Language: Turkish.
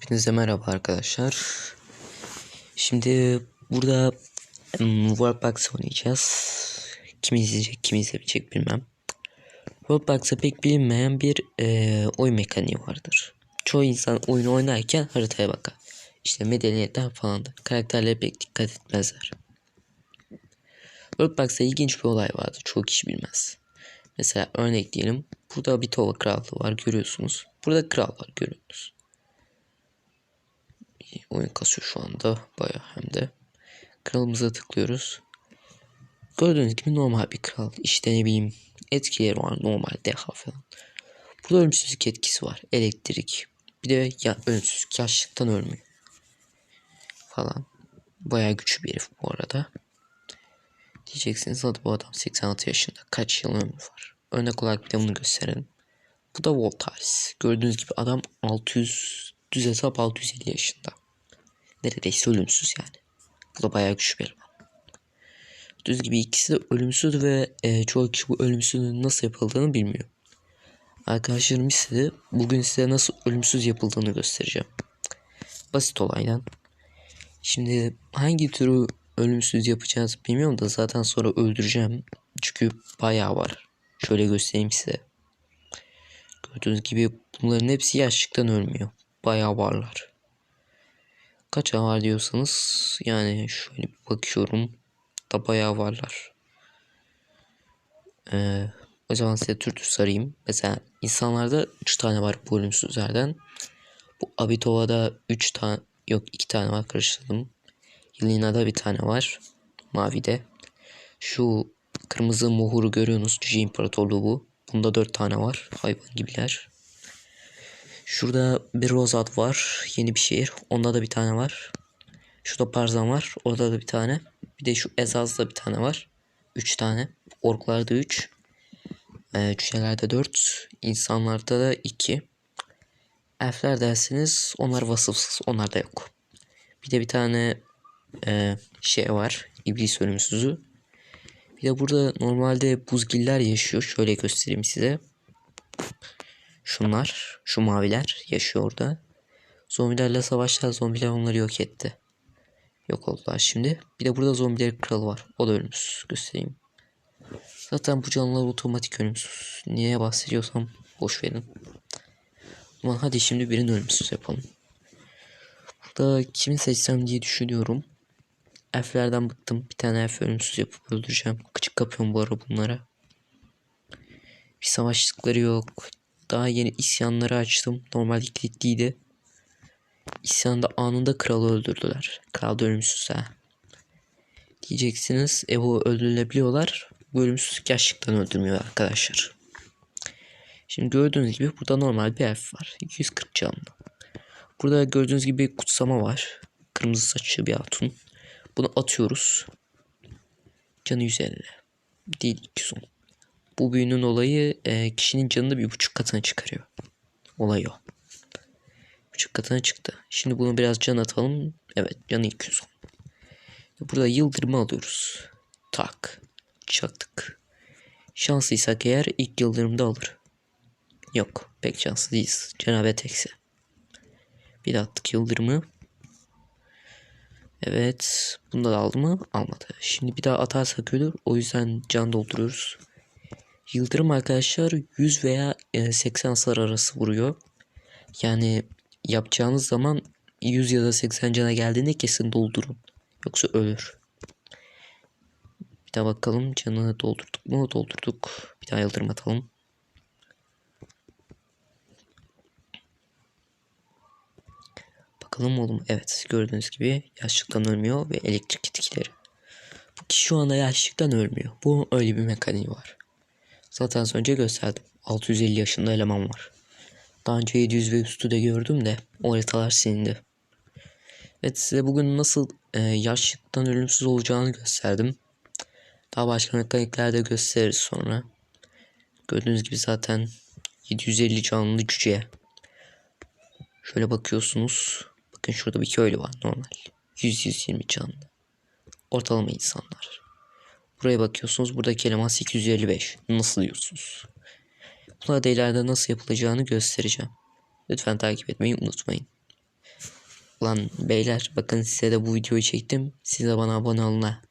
Hepinize merhaba arkadaşlar. Şimdi burada um, Worldbox oynayacağız. Kim izleyecek, kim izlemeyecek bilmem. Worldbox'ta pek bilinmeyen bir e, oyun mekaniği vardır. Çoğu insan oyunu oynarken haritaya bakar. İşte medeniyetten falan da. Karakterlere pek dikkat etmezler. Worldbox'ta ilginç bir olay vardır. Çoğu kişi bilmez. Mesela örnek diyelim. Burada bir Tova krallığı var görüyorsunuz. Burada kral var görüyorsunuz oyun kasıyor şu anda baya hem de. Kralımıza tıklıyoruz. Gördüğünüz gibi normal bir kral. İşte ne bileyim etkileri var normal deha falan. Burada ölümsüzlük etkisi var. Elektrik. Bir de ya, ölümsüzlük yaşlıktan ölmüyor. Falan. Baya güçlü bir herif bu arada. Diyeceksiniz hadi bu adam 86 yaşında. Kaç yıl ömrü var. Örnek olarak bir de bunu gösterelim. Bu da Voltaris. Gördüğünüz gibi adam 600 düz hesap 650 yaşında. Neredeyse ölümsüz yani. Bu da bayağı güçlü bir eleman. Düz gibi ikisi de ölümsüz ve e, çoğu kişi bu ölümsüzlüğün nasıl yapıldığını bilmiyor. Arkadaşlarım ise bugün size nasıl ölümsüz yapıldığını göstereceğim. Basit olaydan. Şimdi hangi türü ölümsüz yapacağız bilmiyorum da zaten sonra öldüreceğim. Çünkü bayağı var. Şöyle göstereyim size. Gördüğünüz gibi bunların hepsi yaşlıktan ölmüyor. Bayağı varlar. Kaç var diyorsanız yani şöyle bir bakıyorum da bayağı varlar. Ee, o zaman size tür tür sarayım. Mesela insanlarda 3 tane var bu ölümsüzlerden. Bu Abitova'da 3 tane yok 2 tane var karıştırdım. Yelina'da bir tane var. Mavide. Şu kırmızı muhuru görüyorsunuz. Cüce İmparatorluğu bu. Bunda 4 tane var. Hayvan gibiler. Şurada bir Rozat var. Yeni bir şehir. Onda da bir tane var. Şurada Parzan var. Orada da bir tane. Bir de şu Ezaz'da bir tane var. Üç tane. Orklarda üç. E, cücelerde dört. insanlarda da iki. Elfler dersiniz onlar vasıfsız. Onlar da yok. Bir de bir tane e, şey var. İblis ölümsüzü. Bir de burada normalde buzgiller yaşıyor. Şöyle göstereyim size. Şunlar, şu maviler yaşıyor orada. Zombilerle savaşlar, zombiler onları yok etti. Yok oldular şimdi. Bir de burada zombiler kralı var. O da ölümsüz. Göstereyim. Zaten bu canlılar otomatik ölümsüz. Niye bahsediyorsam boş verin. Aman hadi şimdi birini ölümsüz yapalım. Burada kimi seçsem diye düşünüyorum. Elflerden bıktım. Bir tane elf ölümsüz yapıp öldüreceğim. Küçük kapıyorum bu ara bunlara. Bir savaştıkları yok. Daha yeni isyanları açtım. Normalde kilitliydi. İsyanda anında kralı öldürdüler. Kral da ölümsüz ha. Diyeceksiniz e bu öldürülebiliyorlar. Bu ölümsüzlük gerçekten öldürmüyor arkadaşlar. Şimdi gördüğünüz gibi burada normal bir elf var. 240 canlı. Burada gördüğünüz gibi kutsama var. Kırmızı saçlı bir hatun. Bunu atıyoruz. Canı 150. Değil 210. Bu büyünün olayı e, kişinin canını bir buçuk katına çıkarıyor. Olay o. Buçuk katına çıktı. Şimdi bunu biraz can atalım. Evet canı 210. Burada yıldırımı alıyoruz. Tak. Çaktık. Şanslıysak eğer ilk yıldırımda alır. Yok pek şanslı değiliz. Cenabet eksi. Bir de attık yıldırımı. Evet. Bunda da aldı mı? Almadı. Şimdi bir daha atarsak ölür. O yüzden can dolduruyoruz. Yıldırım arkadaşlar 100 veya 80 hasar arası vuruyor. Yani yapacağınız zaman 100 ya da 80 cana geldiğinde kesin doldurun. Yoksa ölür. Bir daha bakalım canını doldurduk mu? Doldurduk. Bir daha yıldırım atalım. Bakalım oğlum. Evet gördüğünüz gibi yaşlıktan ölmüyor ve elektrik etkileri. Bu kişi şu anda yaşlıktan ölmüyor. Bu öyle bir mekaniği var. Zaten az önce gösterdim. 650 yaşında eleman var. Daha önce 700 ve üstü de gördüm de o haritalar silindi. Evet size bugün nasıl e, yaşlıktan ölümsüz olacağını gösterdim. Daha başka mekanikler de gösteririz sonra. Gördüğünüz gibi zaten 750 canlı cüce. Şöyle bakıyorsunuz. Bakın şurada bir köylü var normal. 100-120 canlı. Ortalama insanlar. Buraya bakıyorsunuz. Buradaki eleman 855. Nasıl diyorsunuz? Bunları da ileride nasıl yapılacağını göstereceğim. Lütfen takip etmeyi unutmayın. Lan beyler bakın size de bu videoyu çektim. Siz de bana abone olun ha.